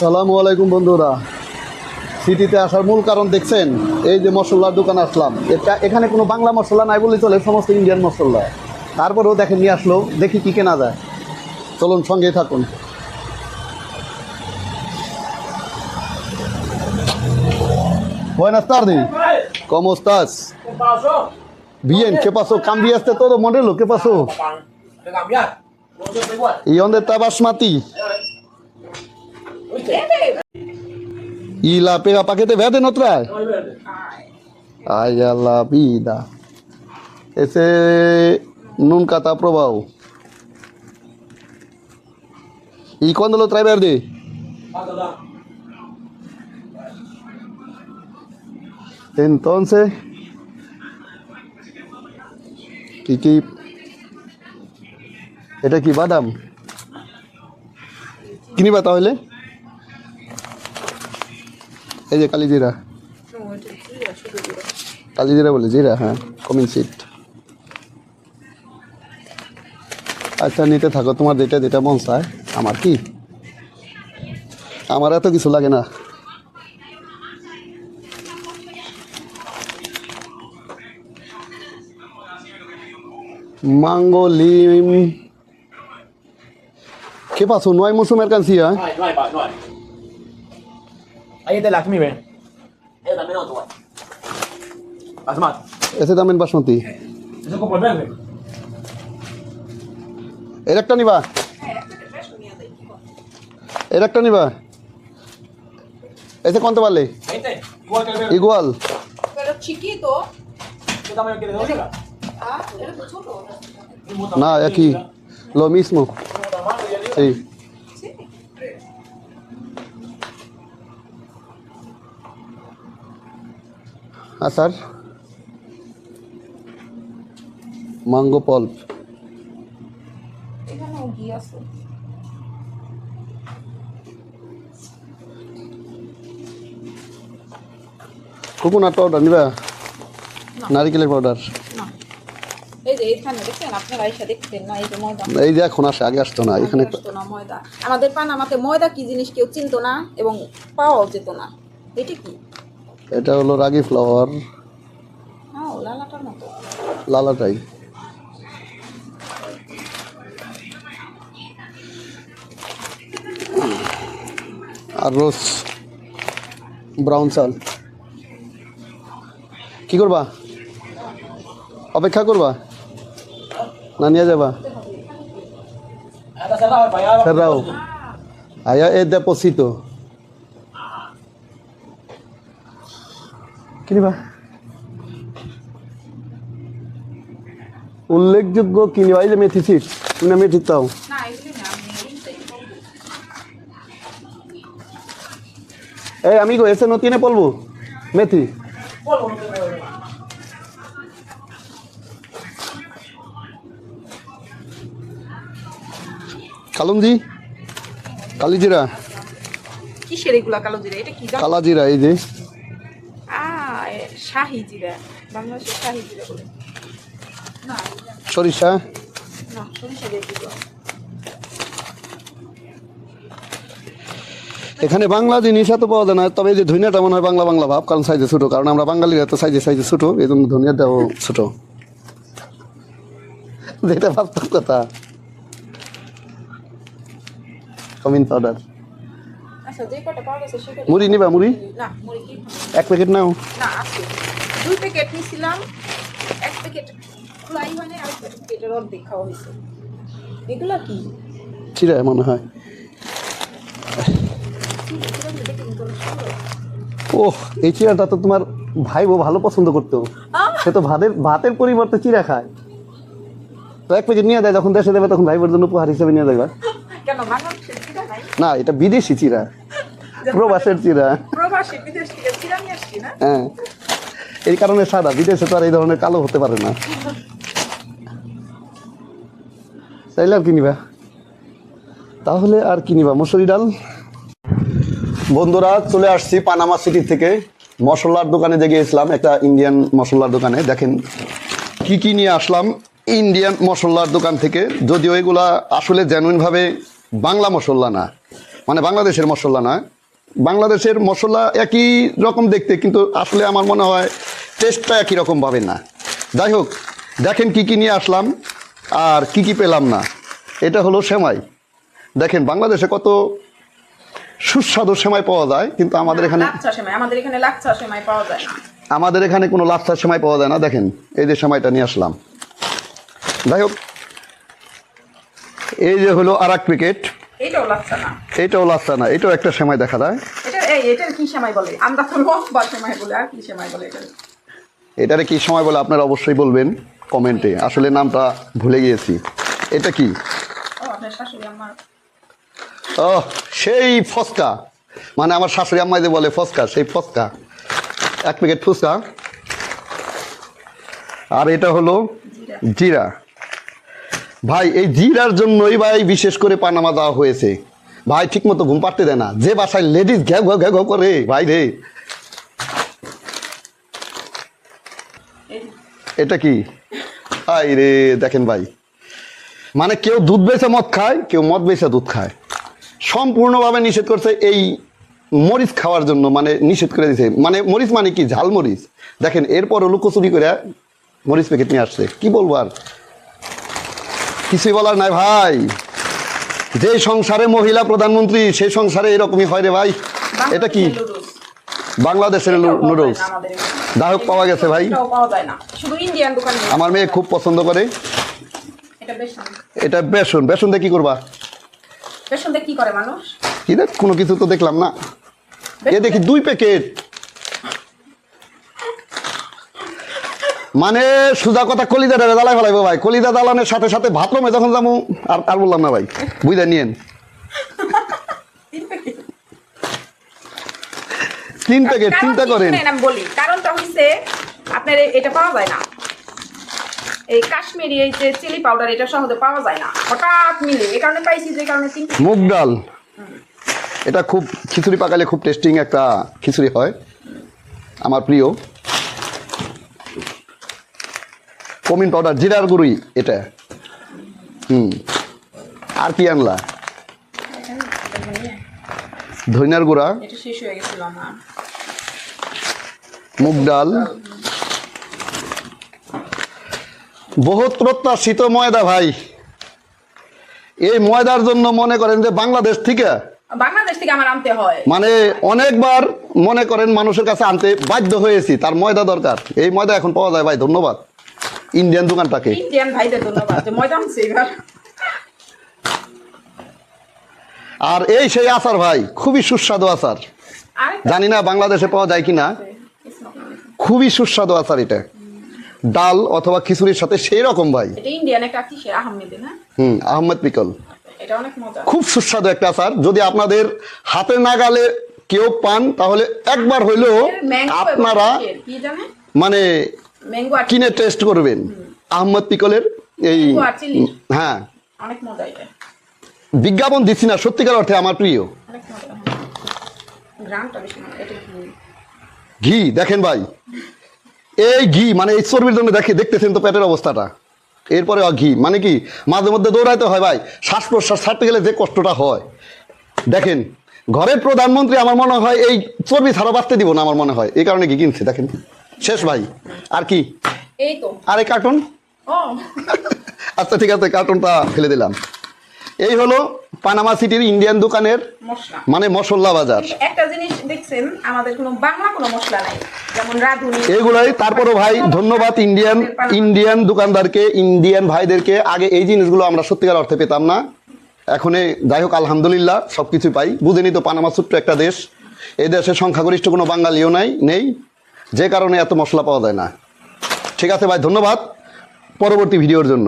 সালাম আলাইকুম বন্ধুরা। সিটিতে আসার মূল কারণ দেখছেন এই যে মশলার দোকান আসলাম। এটা এখানে কোনো বাংলা মশলা নাই বলে চলে সমস্ত ইন্ডিয়ান মশলা। তারপরেও দেখেন নিয়ে আসলো দেখি কি কেনা যায়। চলুন সঙ্গে থাকুন। কমস্তাস তো মডেল কেপাসো ইয়ন্দে তাবাসমাতি। ¿Viste? ¿Y la pega paquete verde no trae? No hay verde. Ay, a la vida. Ese nunca está probado. ¿Y cuándo lo trae verde? Falta da. Entonces, কি কি এটা কি বাদাম কিনিবা তাহলে এই যে কালি জিরা কালি জিরা বলে, জিরা হ্যাঁ কমিন সিট আচ্ছা নিতে থাকো, তোমার যেটা যেটা মন চায় আমার কি আমার এত কিছু লাগে না lim. ¿Qué pasó? ¿No hay mucha mercancía? Ahí está el Lakshmi, ven. Ese también otro, güey. Asmat. Ese también basmati. Eso como el verde. এর একটা নিবা এর একটা নিবা এসে কোনতে পারলে ¿Viste? Igual que el verde. ইগুয়াল Pero chiquito. ¿Qué tamaño quieres? আচার mango পল্প coconut powder নিবা? নারিকেলের পাউডার এই যে এখানে দেখছেন আপনারা এসে দেখতেন না এই যে ময়দা। এই যে এখন আসে আগে আসতো না এখানে আসতো না ময়দা। আমাদের পানামাতে ময়দা কি জিনিস কেউ চিনতো না এবং পাওয়াও যেত না। এটা কি? এটা হলো রাগি ফ্লাওয়ার হ্যাঁ লালাটাই। আর রোজ ব্রাউন চাল কি করবা? অপেক্ষা করবা? না নিয়ে যাবা? Ahí está cerrado, para উল্লেখযোগ্য কি নিবা এই যে মেথি সিট তুমি না মেথি তাও? না না আমি বলব। এই ese no tiene polvo মেথি. কালুমজি কালিজিরা কিসের এগুলা কালোজিরা এটা কি জানো কালা জিরা এই যে। শাহি জিরা বাংলাদেশের শাহি জিরা বলে। না সরিষা? না সরিষা দিয়ে দিল এখানে বাংলা জিনিস এত পাওয়া যায় না তবে এই যে ধনিয়াটা মনে হয় বাংলা বাংলা ভাব কারণ সাইজে ছোটো কারণ আমরা বাঙালিরা তো সাইজে সাইজে ছোটো এই জন্য ধনিয়াটাও ছোটো। যেটা ভাবতাম কথা। কমিন পাউডার মুড়ি নিবা মুড়ি? না মুড়ি কি? এক প্যাকেট নাও। না আছে। দুই প্যাকেট নিছিলাম এক প্যাকেট খোলাই মানে আর প্যাকেটের অর্ধেক খাওয়া হয়েছে। এগুলা কি? চিরা মনে হয়। ওহ এই চিরাটা তো তোমার ভাই বউ ভালো পছন্দ করতো সে তো ভাতের ভাতের পরিবর্তে চিরা খায়। তো এক প্যাকেট নিয়ে দেয় যখন দেশে দেবে তখন ভাই বোর জন্য উপহার হিসেবে নিয়ে দেবে। কেন না এটা বিদেশি চিরা প্রবাসের চিরা হ্যাঁ। এই কারণে সাদা বিদেশে তো আর এই ধরনের কালো হতে পারে না। তাইলে আর কি নিবা? তাহলে আর কি নিবা? মসুরি ডাল? বন্ধুরা চলে আসছি পানামা সিটি থেকে। মশলার দোকানে যে গিয়েছিলাম একটা ইন্ডিয়ান মশলার দোকানে। দেখেন কি কি নিয়ে আসলাম? ইন্ডিয়ান মশলার দোকান থেকে। যদিও এগুলা আসলে জেনুইনভাবে বাংলা মশলা না। মানে বাংলাদেশের মশলা নয় বাংলাদেশের মশলা একই রকম দেখতে কিন্তু আসলে আমার মনে হয় টেস্টটা একই রকম পাবে না। যাই হোক দেখেন কি কি নিয়ে আসলাম আর কি কি পেলাম না। এটা হলো সেমাই। দেখেন বাংলাদেশে কত সুস্বাদু সেমাই পাওয়া যায় কিন্তু আমাদের এখানে লাচ্ছা আমাদের এখানে লাচ্ছা সেমাই পাওয়া যায় আমাদের এখানে কোনো লাচ্ছা সেমাই পাওয়া যায় না। দেখেন এই যে সেমাইটা নিয়ে আসলাম। যাই হোক এই যে হলো আর এক প্যাকেট এটাও লাচ্ছা না এটাও একটা সেমাই দেখা যায়। এটা এটার কি সময় বলে? আপনারা অবশ্যই বলবেন কমেন্টে। আসলে নামটা ভুলে গিয়েছি। এটা কি? ও সেই ফসকা। মানে আমার শাশুড়ি আম্মাই যে বলে ফসকা সেই ফসকা। এক প্যাকেট ফুচকা আর এটা হলো জিরা। ভাই, এই জিরার জন্যই ভাই বিশেষ করে পানামা দেওয়া হয়েছে। ভাই ঠিক মতো ঘুম পাড়তে দেয় না। যে বাসায় লেডিস ঘ্যাও ঘ্যাও ঘ্যাও করে, ভাই রে। এটা কি? আই রে, দেখেন ভাই। মানে কেউ দুধ বেচে মদ খায়, কেউ মদ বেচে দুধ খায়। সম্পূর্ণভাবে নিষেধ করছে এই মরিচ খাওয়ার জন্য মানে নিষেধ করে দিছে। মানে মরিচ মানে কি? ঝাল মরিচ দেখেন এরপর লুকোচুরি করে মরিচ প্যাকেট নিয়ে আসছে। কি বলব আর? কিছুই বলার নাই ভাই। যে সংসারে মহিলা প্রধানমন্ত্রী সেই সংসারে এরকমই হয় রে ভাই। এটা কি? বাংলাদেশের নুডলস যায় না আমাদের এখানে। যাই হোক পাওয়া গেছে ভাই। আমার মেয়ে খুব পছন্দ করে। এটা এটা বেসন। বেসন দিয়ে কি করবা? বেসন দিয়ে কি করে মানুষ? কি দেখ কোনো কিছু তো দেখলাম না। এ দেখি দুই প্যাকেট। মানে সুজা কথা কলিদা জ্বালাই ফেলাইবো ভাই। কলিদা জ্বালানোর সাথে সাথে ভাত রমে যখন যাব আর আর বললাম না ভাই। বুঝে নিয়েন। তিন প্যাকেট চিন্তা করেন। বলি কারণটা হইছে আপনার এটা পাওয়া যায় না। এই কাশ্মীরি এই যে চিলি পাউডার এটা সহজে পাওয়া যায় না। হঠাৎ মিলে এই কারণে পাইছি যে কারণে তিন মুগ ডাল। এটা খুব খিচুড়ি পাকালে খুব টেস্টিং একটা খিচুড়ি হয়। আমার প্রিয়। কমিন পাউডার জিরার গুঁড়ি এটা। হুম। আর কি আনলা? ধনিয়ার গুঁড়া। মুগ ডাল। বহুত প্রত্যাশিত ময়দা ভাই। এই ময়দার জন্য মনে করেন যে বাংলাদেশ থেকে বাংলাদেশ থেকে আমার আনতে হয়। মানে অনেকবার মনে করেন মানুষের কাছে আনতে বাধ্য হয়েছি তার ময়দা দরকার। এই ময়দা এখন পাওয়া যায় ভাই ধন্যবাদ। ইন্ডিয়ান দোকানটাকে ইন্ডিয়ান ভাইদের ধন্যবাদ ময়দা আনছে এবার। আর এই সেই আচার ভাই খুবই সুস্বাদু আচার। জানি না বাংলাদেশে পাওয়া যায় কিনা। খুবই সুস্বাদু আচার এটা। ডাল অথবা খিচুড়ির সাথে সেই রকম ভাই। না? হুম আহমেদ পিকল। খুব সুস্বাদু একটা আচার। যদি আপনাদের হাতে নাগালে কেউ পান তাহলে একবার হইলেও আপনারা কি মানে কিনে টেস্ট করবেন। আহমদ পিকলের এই হ্যাঁ। বিজ্ঞাপন দিচ্ছি না সত্যিকার অর্থে আমার প্রিয়। কি ঘি। দেখেন ভাই। এই ঘি মানে এই চর্বির জন্য দেখে দেখতেছেন তো পেটের অবস্থাটা। এরপরে ঘি মানে কি মাঝে মধ্যে দৌড়াইতে হয় ভাই। শ্বাস প্রশ্বাস ছাড়তে গেলে যে কষ্টটা হয়। দেখেন ঘরের প্রধানমন্ত্রী আমার মনে হয় এই চর্বি ছাড়া বাঁচতে দিব না আমার মনে হয়। এই কারণে কি কিনছে দেখেন। শেষ ভাই আর কি? এই তো। আর এই কার্টুন আচ্ছা ঠিক আছে কার্টুনটা ফেলে দিলাম। এই হলো পানামা সিটির ইন্ডিয়ান দোকানের মানে মশলা বাজার। একটা জিনিস দেখছেন আমাদের কোনো বাংলা কোনো মশলা নাই যেমন রাঁধুনি। এগুলাই তারপরে ভাই ধন্যবাদ ইন্ডিয়ান ইন্ডিয়ান দোকানদারকে ইন্ডিয়ান ভাইদেরকে। আগে এই জিনিসগুলো আমরা সত্যিকার অর্থে পেতাম না। এখন যাই হোক আলহামদুলিল্লাহ সব কিছু পাই। বুঝেনি তো পানামা ছোট্ট একটা দেশ। এই দেশে সংখ্যাগরিষ্ঠ কোনো বাঙালিও নাই নেই। যে কারণে এত মশলা পাওয়া যায় না। ঠিক আছে ভাই ধন্যবাদ। পরবর্তী ভিডিওর জন্য।